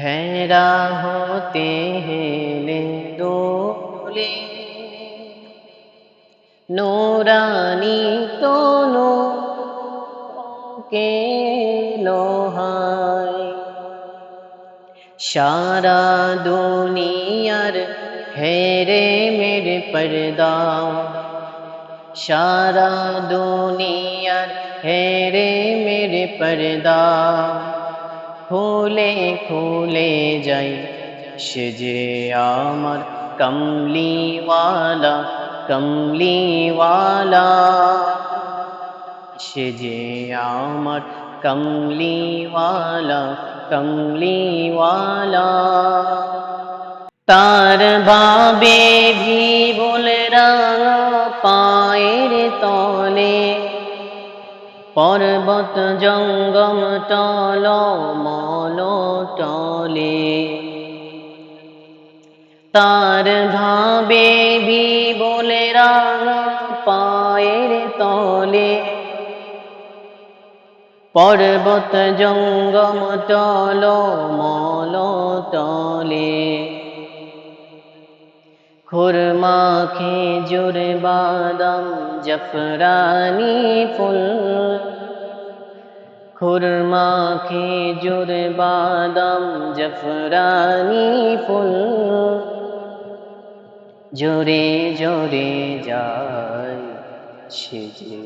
হেরা হতে হেলে দোলে। নোরানি তনু কে লোহায়। সারা দুনিয়ার হেরে মেরে পর্দা সারা দুনিয়ার হেরে মেরে পর্দা খুলে খুলে যাই। সে যে আমার কমলিওয়ালা কমলিওয়ালা। সে যে আমার কমলিওয়ালা কমলিওয়ালা। তার ভাবে ভি পর্বত জঙ্গম টল, মল টলে। তার ভাবে ভি বলে রাঙা পায়ের তলে। পর্বত জঙ্গম টল, মল টলে। খুরমা খেজুর বাদাম জফরানি ফুল খুরমা খেজুর বাদাম জফরানি ফুল জোরে জোরে যায় সে যে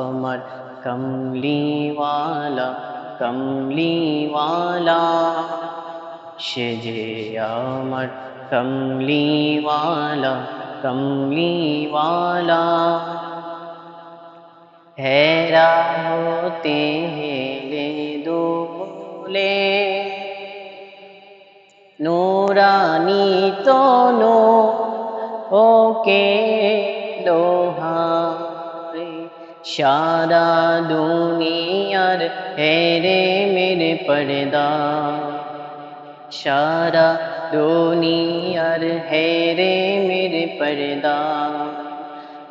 আমার কমলিওয়ালা কমলিওয়ালা সে যে আমার কমলিওয়ালা কমলিওয়ালা। হেরা হতে হেলে দোলে নোরানি তনো, ওকে লোহারে সারা দুনিয়ার হেরে মেরে পর্দা। সারা দুনিয়ার হেরে মেরে পর্দা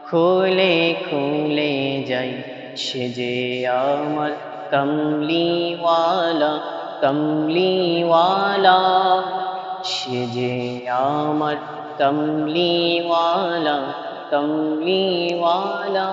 খুলে খুলে যাই সে যে আমার কমলিওয়ালা কমলিওয়ালা সে যে আমার কমলিওয়ালা কমলিওয়ালা